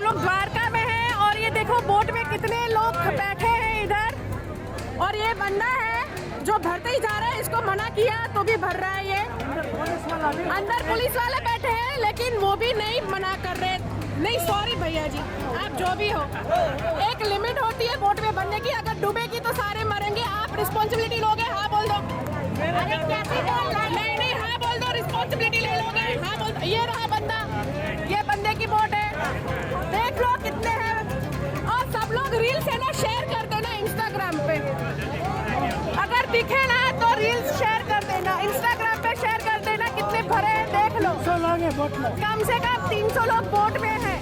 लोग द्वारका में हैं और ये देखो बोट में कितने लोग बैठे हैं इधर। और ये बंदा है जो भरते ही जा रहा है, इसको मना किया तो भी भर रहा है ये। अंदर पुलिस वाले बैठे हैं, लेकिन वो भी नहीं मना कर रहे। नहीं सॉरी भैया जी, आप जो भी हो। एक लिमिट होती है बोट में बनने की, अगर डूबेगी तो सारे मरेंगे। आप रिस्पॉन्सिबिलिटी लोगे हाँ बोल दो। नहीं नहीं हाँ बोल दो रिस्पॉन्सिबिलिटी ले लोगे। हाँ बोल दो। ये रहा बंदा। ये अगर दिखे ना तो रील्स शेयर कर देना इंस्टाग्राम पे शेयर कर देना कितने भरे हैं देख लो कम से कम 300 लोग बोट में हैं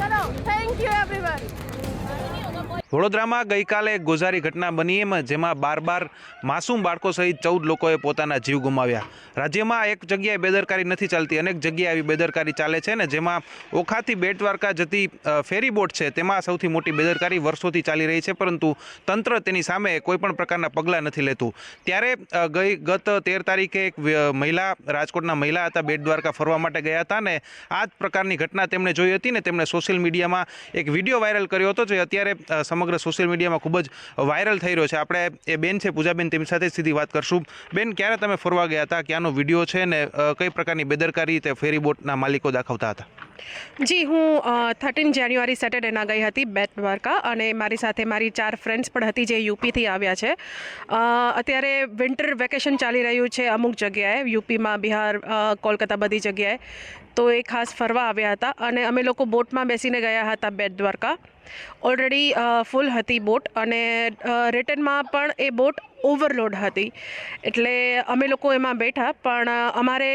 चलो थैंक यू एवरीवन વડોદરામાં ગઈકાલે ગોઝારી ઘટના બની એમાં જેમાં બાર બાર માસૂમ બાળકો સહિત ચૌદ લોકોએ પોતાના જીવ ગુમાવ્યા. રાજ્યમાં એક જગ્યાએ બેદરકારી નથી ચાલતી, અનેક જગ્યાએ આવી બેદરકારી ચાલે છે ને જેમાં ઓખાથી બેટ દ્વારકા જતી ફેરી બોટ છે તેમાં સૌથી મોટી બેદરકારી વર્ષોથી ચાલી રહી છે, પરંતુ તંત્ર તેની સામે કોઈપણ પ્રકારના પગલાં નથી લેતું. ત્યારે ગઈ ગત તેર તારીખે એક મહિલા, રાજકોટના મહિલા હતા બેટ દ્વારકા ફરવા માટે ગયા હતા ને આ જ પ્રકારની ઘટના તેમણે જોઈ હતી ને તેમણે સોશિયલ મીડિયામાં એક વીડિયો વાયરલ કર્યો હતો જે અત્યારે સમગ્ર સોશિયલ મીડિયામાં ખૂબ જ વાયરલ થઈ રહ્યો છે. આપણે એ બેન છે, પૂજાબેન, તેમની સાથે સીધી વાત કરશું. બેન, ક્યારે તમે ફરવા ગયા હતા? ક્યાંનો વીડિયો છે ને કઈ પ્રકારની બેદરકારી તે ફેરી બોટના માલિકો દાખવતા હતા? જી, હું થર્ટીન જાન્યુઆરી સેટરડેના ગઈ હતી બેટ દ્વારકા અને મારી સાથે મારી ચાર ફ્રેન્ડ્સ પણ હતી જે યુપીથી આવ્યા છે. અત્યારે વિન્ટર વેકેશન ચાલી રહ્યું છે અમુક જગ્યાએ. યુપીમાં બિહાર કોલકાતા બધી જગ્યાએ. તો એ ખાસ ફરવા આવ્યા હતા અને અમે લોકો બોટમાં બેસીને ગયા હતા બેટ દ્વારકા. ઓલરેડી ફૂલ હતી બોટ અને રિટર્નમાં પણ એ બોટ ઓવરલોડ હતી. એટલે અમે લોકો એમાં બેઠા, પણ અમારે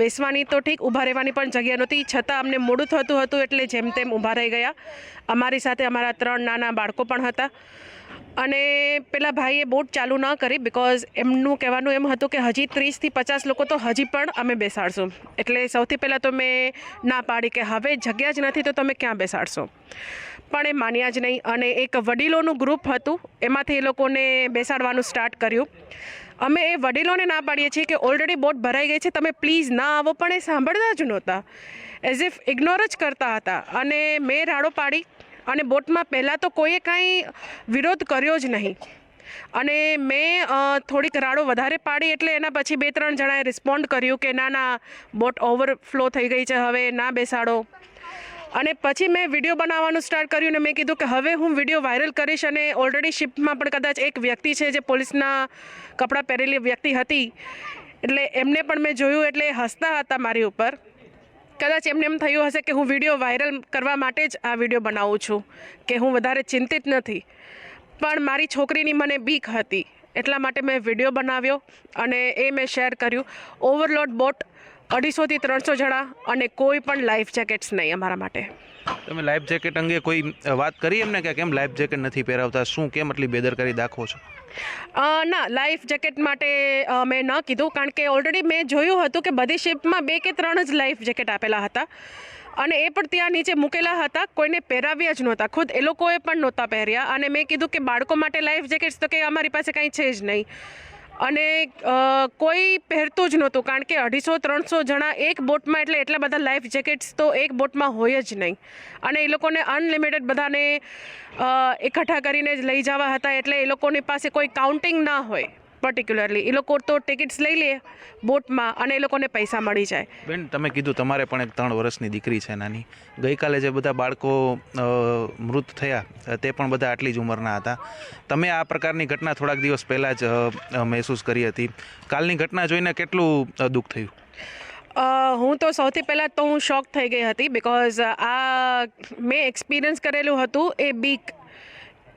બેસવાની તો ઠીક, ઊભા રહેવાની પણ જગ્યા નહોતી. છતાં અમને મોડું થતું હતું એટલે જેમ તેમ ઊભા રહી ગયા. અમારી સાથે અમારા ત્રણ નાના બાળકો પણ હતા. અને પેલા ભાઈએ બોટ ચાલુ ન કરી બિકોઝ એમનું કહેવાનું એમ હતું કે હજી ત્રીસથી પચાસ લોકો તો હજી પણ અમે બેસાડશું. એટલે સૌથી પહેલાં તો મેં ના પાડી કે હવે જગ્યા જ નથી, તો તમે ક્યાં બેસાડશો? પણ એ માન્યા જ નહીં. અને એક વડીલોનું ગ્રુપ હતું, એમાંથી એ લોકોને બેસાડવાનું સ્ટાર્ટ કર્યું. અમે એ વડીલોને ના પાડીએ છીએ કે ઓલરેડી બોટ ભરાઈ ગઈ છે, તમે પ્લીઝ ના આવો, પણ એ સાંભળતા જ નહોતા. એઝ ઇફ ઇગ્નોર જ કરતા હતા. અને મેં રાડો પાડી, અને બોટમાં પહેલાં તો કોઈએ કાંઈ વિરોધ કર્યો જ નહીં. અને મેં થોડીક રાડો વધારે પાડી, એટલે એના પછી બે ત્રણ જણાએ રિસ્પોન્ડ કર્યું કે ના ના, બોટ ઓવરફ્લો થઈ ગઈ છે, હવે ના બેસાડો. અને પછી મેં વીડિયો બનાવવાનું સ્ટાર્ટ કર્યું અને મેં કીધું કે હવે હું વીડિયો વાયરલ કરીશ અને ઓલરેડી શિપમાં પણ કદાચ એક વ્યક્તિ છે જે પોલીસના કપડાં પહેરેલી વ્યક્તિ હતી. એટલે એમને પણ મેં જોયું એટલે હસતા હતા મારી ઉપર. કદાચ એમને એમ થયું હશે કે હું વીડિયો વાયરલ કરવા માટે જ આ વીડિયો બનાવું છું, કે હું વધારે ચિંતિત નથી. પણ મારી છોકરીની મને બીક હતી, એટલા માટે મેં વીડિયો બનાવ્યો અને એ મેં શેર કર્યું. ઓવરલોડ બોટ અઢીસોથી ત્રણસો જણા અને કોઈ પણ લાઈફ જેકેટ્સ નહીં અમારા માટે. તમે લાઈફ જેકેટ અંગે કોઈ વાત કરી એમને કે કેમ લાઈફ જેકેટ નથી પહેરાવતા? શું કેમ એટલી બેદરકારી દાખવો છો? ના લાઈફ જેકેટ માટે મેં ન કીધું કારણ કે ઓલરેડી મેં જોયું હતું કે બધી શિપમાં બે કે ત્રણ જ લાઈફ જેકેટ આપેલા હતા. અને એ પણ ત્યાં નીચે મૂકેલા હતા કોઈને પહેરાવ્યા જ નહોતા. ખુદ એ લોકોએ પણ નહોતા પહેર્યા. અને મેં કીધું કે બાળકો માટે લાઈફ જેકેટ્સ તો કે અમારી પાસે કાંઈ છે જ નહીં. અને કોઈ પહેરતું જ નહોતું, કારણ કે અઢીસો, ત્રણસો જણા એક બોટમાં, એટલે એટલા બધા લાઈફ જેકેટ્સ તો એક બોટમાં હોય જ નહીં. અને એ લોકોને અનલિમિટેડ બધાને એકઠા કરીને જ લઈ જવા હતા, એટલે એ લોકોની પાસે કોઈ કાઉન્ટિંગ ના હોય. પર્ટિક્યુલરલી એ લોકો તો ટિકિટ્સ લઈ લે બોટમાં અને એ લોકોને પૈસા મળી જાય. બેન તમે કીધું તમારે પણ એક ત્રણ વર્ષની દીકરી છે નાની. ગઈકાલે જે બધા બાળકો મૃત થયા તે પણ બધા આટલી જ ઉંમરના હતા. તમે આ પ્રકારની ઘટના થોડાક દિવસ પહેલાં જ મહેસૂસ કરી હતી. કાલની ઘટના જોઈને કેટલું દુઃખ થયું? હું તો સૌથી પહેલાં તો હું શોક થઈ ગઈ હતી બિકોઝ આ મેં એક્સપિરિયન્સ કરેલું હતું એ બીક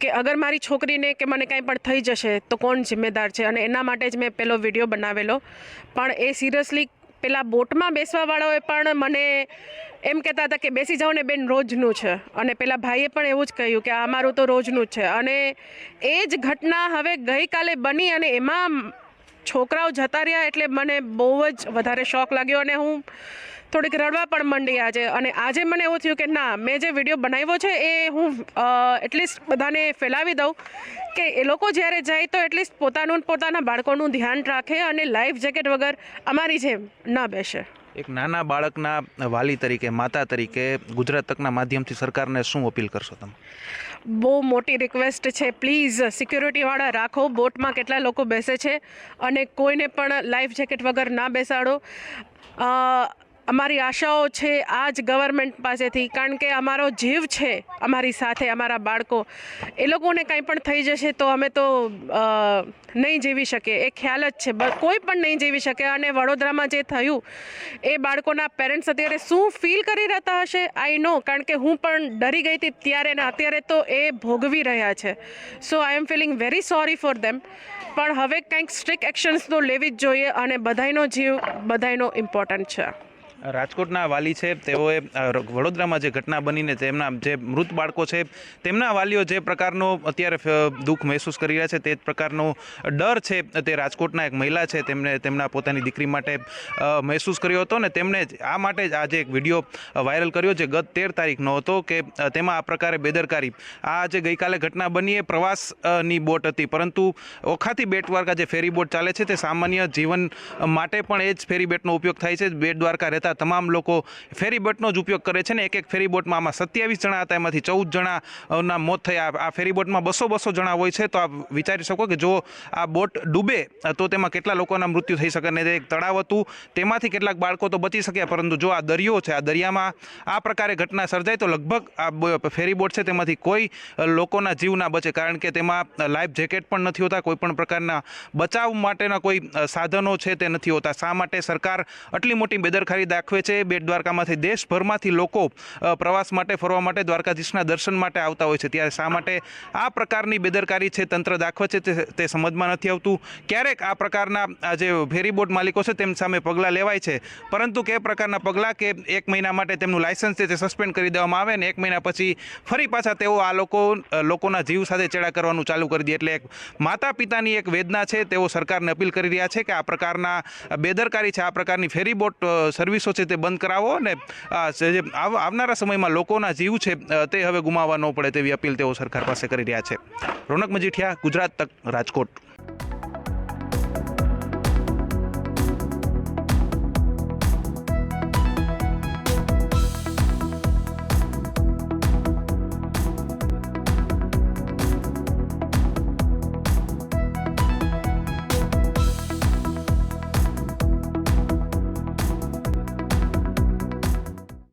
કે અગર મારી છોકરીને કે મને કાંઈ પણ થઈ જશે, તો કોણ જિમ્મેદાર છે? અને એના માટે જ મેં પેલો વીડિયો બનાવેલો. પણ એ સિરિયસલી પેલા બોટમાં બેસવાવાળાઓએ પણ મને એમ કહેતા હતા કે બેસી જાઓ ને બેન, રોજનું છે. અને પેલા ભાઈએ પણ એવું જ કહ્યું કે આ મારું તો રોજનું જ છે. અને એ જ ઘટના હવે ગઈકાલે બની અને એમાં છોકરાઓ જતા રહ્યા એટલે મને બહુ જ વધારે શોખ લાગ્યો અને હું થોડીક રડવા પણ મંડી આજે. અને આજે મને એવું થયું કે ના મેં જે વીડિયો બનાવ્યો છે એ હું એટલીસ્ટ બધાને ફેલાવી દઉં કે એ લોકો જ્યારે જાય તો એટલીસ્ટ પોતાનું પોતાના બાળકોનું ધ્યાન રાખે અને લાઈફ જેકેટ વગર અમારી જેમ ન બેસે. એક નાના બાળકના વાલી તરીકે માતા તરીકે ગુજરાત તકના માધ્યમથી સરકારને શું અપીલ કરશો તમે? બહુ મોટી રિક્વેસ્ટ છે. પ્લીઝ સિક્યોરિટીવાળા રાખો. બોટમાં કેટલા લોકો બેસે છે અને કોઈને પણ લાઈફ જેકેટ વગર ના બેસાડો. અમારી આશાઓ છે આ જ ગવર્મેન્ટ પાસેથી, કારણ કે અમારો જીવ છે અમારી સાથે, અમારા બાળકો. એ લોકોને કંઈ પણ થઈ જશે તો અમે તો નહીં જીવી શકીએ. એ ખ્યાલ જ છે. કોઈ પણ નહીં જીવી શકે. અને વડોદરામાં જે થયું, એ બાળકોના પેરેન્ટ્સ અત્યારે શું ફીલ કરી રહેતા હશે? આઈ નો કારણ કે હું પણ ડરી ગઈ હતી ત્યારે ને અત્યારે તો એ ભોગવી રહ્યા છે. So I am feeling very sorry for them પણ હવે કંઈક સ્ટ્રિક્ટ એક્શન્સ તો લેવી જ જોઈએ અને બધાયનો જીવ બધાયનો ઇમ્પોર્ટન્ટ છે. રાજકોટના વાલી છે, તેઓએ વડોદરામાં જે ઘટના બનીને તેમના જે મૃત બાળકો છે, તેમના વાલીઓ જે પ્રકારનો અત્યારે દુઃખ મહેસૂસ કરી રહ્યા છે, તે જ પ્રકારનો ડર છે, તે રાજકોટના એક મહિલા છે, તેમણે તેમના પોતાની દીકરી માટે મહેસૂસ કર્યો હતો ને તેમણે આ માટે જ આજે એક વીડિયો વાયરલ કર્યો જે ગત તેર તારીખનો હતો કે તેમાં આ પ્રકારે બેદરકારી. આ જે ગઈકાલે ઘટના બની એ પ્રવાસની બોટ હતી, પરંતુ ઓખાથી બેટ દ્વારકા જે ફેરી બોટ ચાલે છે, તે સામાન્ય જીવન માટે પણ એ જ ફેરી બોટનો ઉપયોગ થાય છે બેટ દ્વારકા રહેતા તમામ લોકો ફેરી બોટનો જ ઉપયોગ કરે છે ને એક એક ફેરી બોટમાં આમાં સત્યાવીસ જણા હતા, એમાંથી ચૌદ જણા મોત થયા. આ ફેરીબોટમાં બસો બસો જણા હોય છે, તો આપ વિચારી શકો કે જો આ બોટ ડૂબે, તો તેમાં કેટલા લોકોના મૃત્યુ થઈ શકે તે એક તળાવ હતું. તેમાંથી કેટલાક બાળકો તો બચી શક્યા, પરંતુ જો આ દરિયો છે, આ દરિયામાં આ પ્રકારે ઘટના સર્જાય, તો લગભગ આ ફેરીબોટ ફેરી બોટ છે, તેમાંથી કોઈ લોકોના જીવ ના બચે. કારણ કે તેમાં લાઈફ જેકેટ પણ નથી હોતા, કોઈ પણ પ્રકારના બચાવ માટેના કોઈ સાધનો છે તે નથી હોતા. શા માટે સરકાર આટલી મોટી બેદરકારી દાખવે છે. બેટ દ્વારકામાંથી દેશભરમાંથી લોકો પ્રવાસ માટે ફરવા માટે દ્વારકાધીશના દર્શન માટે આવતા હોય છે. ત્યારે શા માટે આ પ્રકારની બેદરકારી છે? તંત્ર દાખવે છે તે સમજમાં નથી આવતું. ક્યારેક આ પ્રકારના જે ફેરીબોટ માલિકો છે તેમ સામે પગલાં લેવાય છે. પરંતુ કે પ્રકારના પગલાં કે એક મહિના માટે તેમનું લાયસન્સ છે તે સસ્પેન્ડ કરી દેવામાં આવે ને એક મહિના પછી ફરી પાછા તેઓ આ લોકો લોકોના જીવ સાથે ચેડા કરવાનું ચાલુ કરી દે. એટલે એક માતા પિતાની એક વેદના છે. તેઓ સરકારને અપીલ કરી રહ્યા છે કે આ પ્રકારના બેદરકારી છે. આ પ્રકારની ફેરીબોટ સર્વિસો છે તે બંધ કરાવો અને આવનારા સમયમાં લોકોના જીવ છે તે હવે ગુમાવવા ન પડે તેવી અપીલ તેઓ સરકાર પાસે કરી રહ્યા છે. રોનક મજીઠિયા, ગુજરાત તક રાજકોટ.